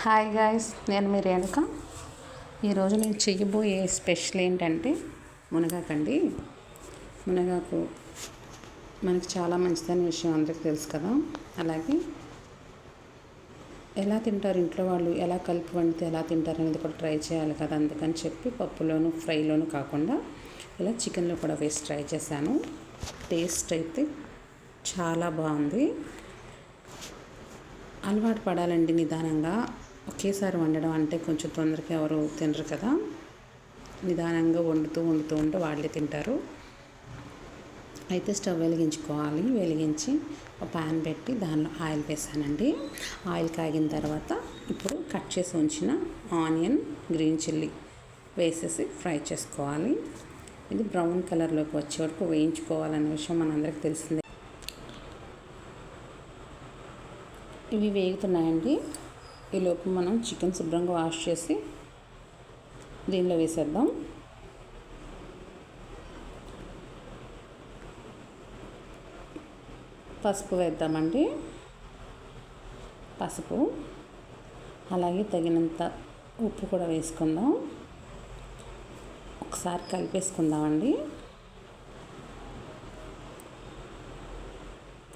Hi guys నేను మీ రేణుక. ఈరోజు నేను చెయ్యబోయే స్పెషల్ ఏంటంటే మునగాకండి మునగాకు మనకి చాలా మంచిదని విషయం అందరికీ తెలుసు కదా. అలాగే ఎలా తింటారు ఇంట్లో వాళ్ళు ఎలా కలిపి వండితే ఎలా తింటారు అనేది కూడా ట్రై చేయాలి కదా. అందుకని చెప్పి పప్పులోను ఫ్రైలోను కాకుండా ఇలా చికెన్లో కూడా వేసి ట్రై చేశాను. టేస్ట్ అయితే చాలా బాగుంది. అలవాటు పడాలండి నిదానంగా. ఒకేసారి వండడం అంటే కొంచెం తొందరగా ఎవరు తినరు కదా. నిదానంగా వండుతూ వండుతూ ఉంటే వాళ్ళే తింటారు. అయితే స్టవ్ వెలిగించుకోవాలి. వెలిగించి ఒక ప్యాన్ పెట్టి దానిలో ఆయిల్ వేసానండి. ఆయిల్ కాగిన తర్వాత ఇప్పుడు కట్ చేసి ఉంచిన ఆనియన్ గ్రీన్ చిల్లీ వేసేసి ఫ్రై చేసుకోవాలి. ఇది బ్రౌన్ కలర్లోకి వచ్చే వరకు వేయించుకోవాలనే విషయం మనందరికీ తెలిసిందే. ఇవి వేగుతున్నాయండి. ఈలోపు మనం చికెన్ శుభ్రంగా వాష్ చేసి దీనిలో వేసేద్దాం. పసుపు వేద్దామండి. పసుపు. అలాగే తగినంత ఉప్పు కూడా వేసుకుందాం. ఒకసారి కలిపేసుకుందామండి.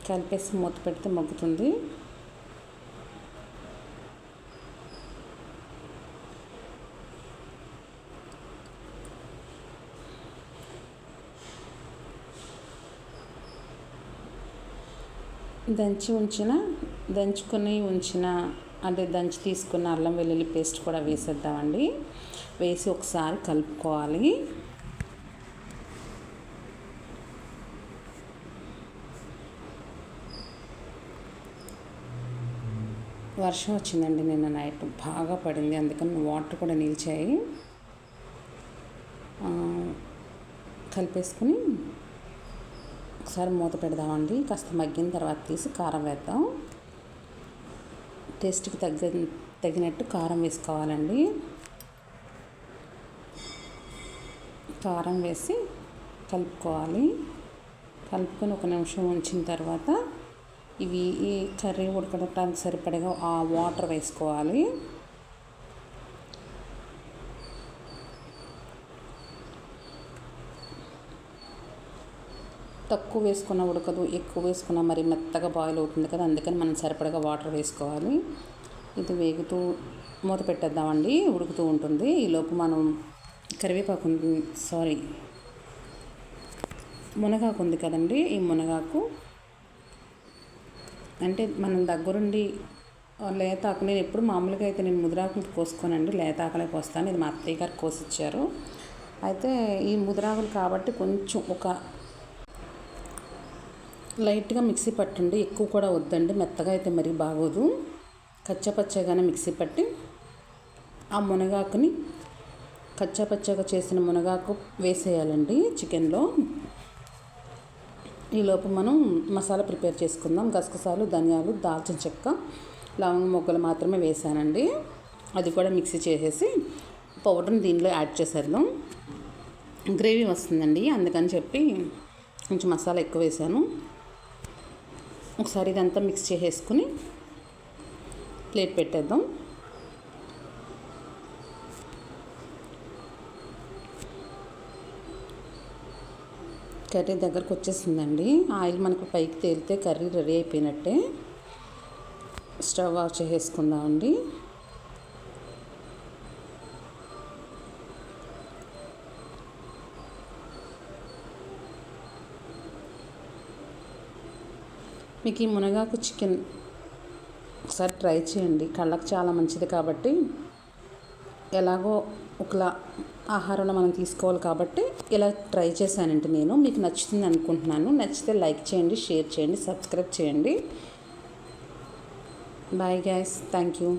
కలిపేసి మూత పెడితే మొగ్గుతుంది. దంచి ఉంచిన దంచుకొని ఉంచిన అంటే దంచి తీసుకున్న అల్లం వెల్లుల్లి పేస్ట్ కూడా వేసేద్దామండి. వేసి ఒకసారి కలుపుకోవాలి. వర్షం వచ్చిందండి నిన్న నైట్. బాగా పడింది. అందుకని వాటర్ కూడా నిలిచాయి. కలిపేసుకుని ఒకసారి మూత పెడదామండి. కాస్త మగ్గిన తర్వాత తీసి కారం వేద్దాం. టేస్ట్కి తగ్గ తగినట్టు కారం వేసుకోవాలండి. కారం వేసి కలుపుకోవాలి. కలుపుకొని ఒక నిమిషం ఉంచిన తర్వాత ఇవి ఈ కర్రీ ఉడకడానికి సరిపడగా ఆ వాటర్ వేసుకోవాలి. తక్కువ వేసుకున్న ఉడకదు ఎక్కువ వేసుకున్న మరి మెత్తగా బాయిల్ అవుతుంది కదా అందుకని మనం సరిపడగా వాటర్ వేసుకోవాలి. ఇది వేగుతూ మూత పెట్టేద్దామండి ఉడుకుతూ ఉంటుంది. ఈలోపు మనం కరివేపాకు సారీ మునగాకు ఉంది కదండి ఈ మునగాకు. అంటే మనం దగ్గరుండి లేతాకు నేను ఎప్పుడు మామూలుగా అయితే నేను ముదిరాకులు కోసుకోనండి లేతాకలే కోస్తాను ఇది మా అత్తయ్య గారు కోసిచ్చారు. అయితే ఈ ముదిరాకులు కాబట్టి కొంచెం ఒక లైట్గా మిక్సీ పట్టండి. ఎక్కువ కూడా వద్దండి. మెత్తగా అయితే మరీ బాగోదు. కచ్చపచ్చగానే మిక్సీ పట్టి ఆ మునగాకుని కచ్చపచ్చగా చేసిన మునగాకు వేసేయాలండి చికెన్లో. ఈలోపు మనం మసాలా ప్రిపేర్ చేసుకుందాం. గసగసాలు ధనియాలు దాల్చిన చెక్క లవంగ మొగ్గలు మాత్రమే వేసానండి. అది కూడా మిక్సీ చేసేసి పౌడర్ని దీనిలో యాడ్ చేసేద్దాం. గ్రేవీ వస్తుందండి. అందుకని చెప్పి కొంచెం మసాలా ఎక్కువ వేసాను. ఒకసారి ఇదంతా మిక్స్ చేసేసుకుని ప్లేట్ పెట్టేద్దాం. కర్రీ దగ్గరకు వచ్చేసిందండి. ఆయిల్ మనకు పైకి తేలితే కర్రీ రెడీ అయిపోయినట్టే. స్టవ్ ఆఫ్ చేసేసుకుందామండి. మీకు ఈ మునగాకు చికెన్ ఒకసారి ట్రై చేయండి. కళ్ళకు చాలా మంచిది కాబట్టి ఎలాగో ఒకలా ఆహారంలో మనం తీసుకోవాలి కాబట్టి ఇలా ట్రై చేశానండి నేను. మీకు నచ్చుతుంది అనుకుంటున్నాను. నచ్చితే లైక్ చేయండి షేర్ చేయండి సబ్స్క్రైబ్ చేయండి. Bye guys. Thank you.